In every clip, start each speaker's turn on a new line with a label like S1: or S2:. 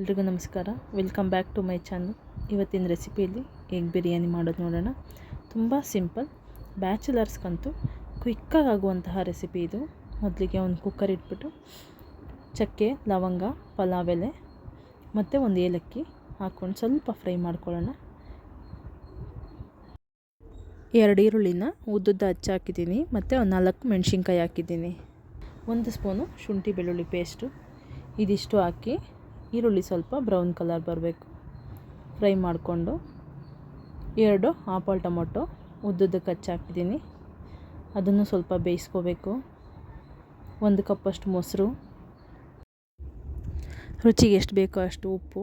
S1: ಎಲ್ರಿಗೂ ನಮಸ್ಕಾರ. Welcome back to my channel ಇವತ್ತಿನ ರೆಸಿಪಿಯಲ್ಲಿ ಎಗ್ ಬಿರಿಯಾನಿ ಮಾಡೋದು ನೋಡೋಣ. ತುಂಬ ಸಿಂಪಲ್ ಬ್ಯಾಚುಲರ್ಸ್ಗಂತೂ ಕ್ವಿಕ್ಕಾಗಿ ಆಗುವಂತಹ ರೆಸಿಪಿ ಇದು. ಮೊದಲಿಗೆ ಒಂದು ಕುಕ್ಕರ್ ಇಟ್ಬಿಟ್ಟು ಚಕ್ಕೆ, ಲವಂಗ, ಪಲಾವ್ ಎಲೆ ಮತ್ತು ಒಂದು ಏಲಕ್ಕಿ ಹಾಕ್ಕೊಂಡು ಸ್ವಲ್ಪ ಫ್ರೈ ಮಾಡ್ಕೊಳ್ಳೋಣ. ಎರಡು ಈರುಳ್ಳಿನ ಉದ್ದುದ್ದ ಹಚ್ಚಿ ಹಾಕಿದ್ದೀನಿ ಮತ್ತು ಒಂದು ನಾಲ್ಕು ಮೆಣಸಿನ್ಕಾಯಿ ಹಾಕಿದ್ದೀನಿ. ಒಂದು ಸ್ಪೂನು ಶುಂಠಿ ಬೆಳ್ಳುಳ್ಳಿ ಪೇಸ್ಟು ಇದಿಷ್ಟು ಹಾಕಿ ಈರುಳ್ಳಿ ಸ್ವಲ್ಪ ಬ್ರೌನ್ ಕಲರ್ ಬರಬೇಕು. ಫ್ರೈ ಮಾಡಿಕೊಂಡು ಎರಡು ಆಪಲ್ ಟೊಮೊಟೊ ಉದ್ದುದ್ದಕ್ಕೆ ಹಚ್ಚಿ ಹಾಕಿದ್ದೀನಿ. ಅದನ್ನು ಸ್ವಲ್ಪ ಬೇಯಿಸ್ಕೋಬೇಕು. ಒಂದು ಕಪ್ಪಷ್ಟು ಮೊಸರು. ರುಚಿಗೆ ಎಷ್ಟು ಬೇಕೋ ಅಷ್ಟು ಉಪ್ಪು.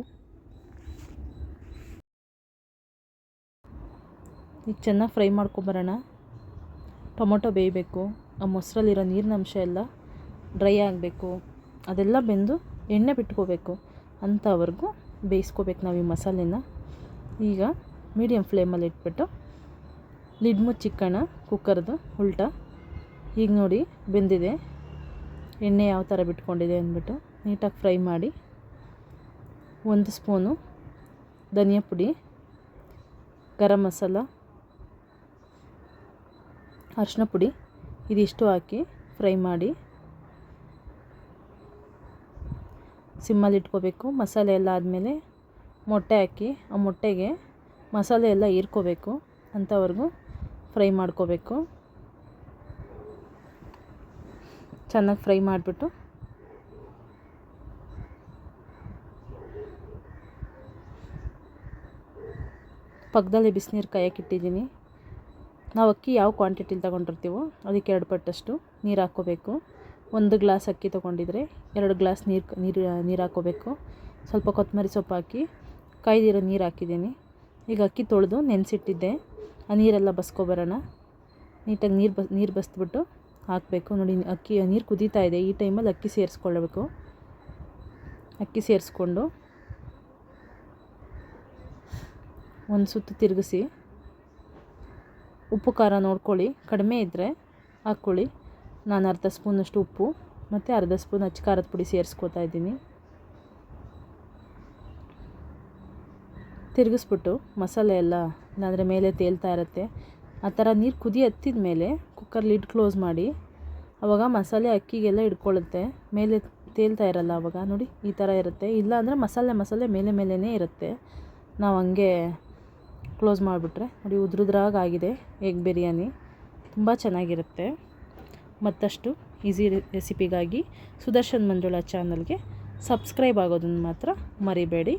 S1: ಈಗ ಚೆನ್ನಾಗಿ ಫ್ರೈ ಮಾಡ್ಕೊಂಬರೋಣ. ಟೊಮೊಟೊ ಬೇಯಬೇಕು. ಆ ಮೊಸರಲ್ಲಿರೋ ನೀರಿನ ಅಂಶ ಎಲ್ಲ ಡ್ರೈ ಆಗಬೇಕು. ಅದೆಲ್ಲ ಬೆಂದು ಎಣ್ಣೆ ಬಿಟ್ಕೋಬೇಕು. ಅಂಥವರೆಗೂ ಬೇಯಿಸ್ಕೋಬೇಕು ನಾವು ಈ ಮಸಾಲೆನ. ಈಗ ಮೀಡಿಯಮ್ ಫ್ಲೇಮಲ್ಲಿ ಇಟ್ಬಿಟ್ಟು ಲಿಡ್ ಮುಚ್ಚಿಕ್ಕೋಣ ಕುಕ್ಕರ್ದು ಉಲ್ಟ. ಈಗ ನೋಡಿ ಬೆಂದಿದೆ. ಎಣ್ಣೆ ಯಾವ ಥರ ಬಿಟ್ಕೊಂಡಿದೆ ಅಂದ್ಬಿಟ್ಟು ನೀಟಾಗಿ ಫ್ರೈ ಮಾಡಿ ಒಂದು ಸ್ಪೂನು ಧನಿಯಾ ಪುಡಿ, ಗರಂ ಮಸಾಲ ಅರಿಶಿನ ಪುಡಿ, ಇದಿಷ್ಟು ಹಾಕಿ ಫ್ರೈ ಮಾಡಿ ಸಿಮ್ಮಲ್ಲಿ ಇಟ್ಕೋಬೇಕು, ಮಸಾಲೆ ಎಲ್ಲ ಆದಮೇಲೆ ಮೊಟ್ಟೆ ಹಾಕಿ, ಆ ಮೊಟ್ಟೆಗೆ ಮಸಾಲೆ ಎಲ್ಲ ಹೀರ್ಕೋಬೇಕು, ಅಂಥವರೆಗೂ ಫ್ರೈ ಮಾಡ್ಕೋಬೇಕು. ಚೆನ್ನಾಗಿ ಫ್ರೈ ಮಾಡಿಬಿಟ್ಟು. ಪಕ್ಕದಲ್ಲಿ ಬಿಸಿನೀರು ಕಾಯಕ್ಕಿಟ್ಟಿದ್ದೀನಿ ನಾವು ಅಕ್ಕಿ ಯಾವ ಕ್ವಾಂಟಿಟಿಲಿ ತಗೊಂಡಿರ್ತೀವೋ ಅದಕ್ಕೆ ಎರಡು ಪಟ್ಟಷ್ಟು ನೀರು ಹಾಕ್ಕೋಬೇಕು. ಒಂದು ಗ್ಲಾಸ್ ಅಕ್ಕಿ ತೊಗೊಂಡಿದ್ರೆ ಎರಡು ಗ್ಲಾಸ್ ನೀರು ನೀರು ನೀರು ಹಾಕ್ಕೋಬೇಕು ಸ್ವಲ್ಪ ಕೊತ್ತಂಬರಿ ಸೊಪ್ಪು ಹಾಕಿ ಕಾಯ್ದಿರೋ ನೀರು ಹಾಕಿದ್ದೀನಿ. ಈಗ ಅಕ್ಕಿ ತೊಳೆದು ನೆನೆಸಿಟ್ಟಿದ್ದೆ. ಆ ನೀರೆಲ್ಲ ಬಸ್ಕೊಬರೋಣ. ನೀಟಾಗಿ ನೀರು ಬಸ್, ನೀರು ಬಸ್ಬಿಟ್ಟು ಹಾಕಬೇಕು. ನೋಡಿ, ಅಕ್ಕಿ, ನೀರು ಕುದೀತಾ ಇದೆ. ಈ ಟೈಮಲ್ಲಿ ಅಕ್ಕಿ ಸೇರಿಸ್ಕೊಳ್ಬೇಕು. ಅಕ್ಕಿ ಸೇರಿಸ್ಕೊಂಡು ಒಂದು ಸುತ್ತು ತಿರುಗಿಸಿ ಉಪ್ಪು ಖಾರ ನೋಡ್ಕೊಳ್ಳಿ. ಕಡಿಮೆ ಇದ್ದರೆ ಹಾಕ್ಕೊಳ್ಳಿ. ನಾನು ಅರ್ಧ ಸ್ಪೂನಷ್ಟು ಉಪ್ಪು ಮತ್ತು ಅರ್ಧ ಸ್ಪೂನ್ ಅಚ್ಚ ಖಾರದ ಪುಡಿ ಸೇರಿಸ್ಕೊತಾ ಇದ್ದೀನಿ. ತಿರುಗಿಸ್ಬಿಟ್ಟು ಮಸಾಲೆ ಎಲ್ಲ ಇಲ್ಲಾಂದರೆ ಮೇಲೆ ತೇಲ್ತಾ ಇರುತ್ತೆ. ಆ ಥರ ನೀರು ಕುದಿ ಹತ್ತಿದ ಮೇಲೆ ಕುಕ್ಕರ್ ಲಿಡ್ ಕ್ಲೋಸ್ ಮಾಡಿ ಅವಾಗ ಮಸಾಲೆ ಅಕ್ಕಿಗೆಲ್ಲ ಇಟ್ಕೊಳ್ಳುತ್ತೆ ಮೇಲೆ ತೇಲ್ತಾ ಇರಲ್ಲ ಆವಾಗ ನೋಡಿ, ಈ ಥರ ಇರುತ್ತೆ. ಇಲ್ಲ ಅಂದರೆ ಮಸಾಲೆ ಮಸಾಲೆ ಮೇಲೆ ಮೇಲೇ ಇರುತ್ತೆ. ನಾವು ಹಂಗೆ ಕ್ಲೋಸ್ ಮಾಡಿಬಿಟ್ರೆ. ನೋಡಿ, ಉದ್ರುದ್ರಾಗ ಆಗಿದೆ ಎಗ್ ಬಿರಿಯಾನಿ ತುಂಬ ಚೆನ್ನಾಗಿರುತ್ತೆ. ಮತ್ತಷ್ಟು ಈಸಿ ರೆಸಿಪಿಗಾಗಿ ಸುದರ್ಶನ್ ಮಂಜುಳಾ ಚಾನಲ್ಗೆ ಸಬ್ಸ್ಕ್ರೈಬ್ ಆಗೋದನ್ನು ಮಾತ್ರ ಮರಿಬೇಡಿ.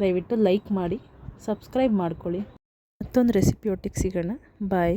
S1: ದಯವಿಟ್ಟು ಲೈಕ್ ಮಾಡಿ, ಸಬ್ಸ್ಕ್ರೈಬ್ ಮಾಡ್ಕೊಳ್ಳಿ. ಮತ್ತೊಂದು ರೆಸಿಪಿ ಒಟ್ಟಿಗೆ ಸಿಗೋಣ. ಬಾಯ್.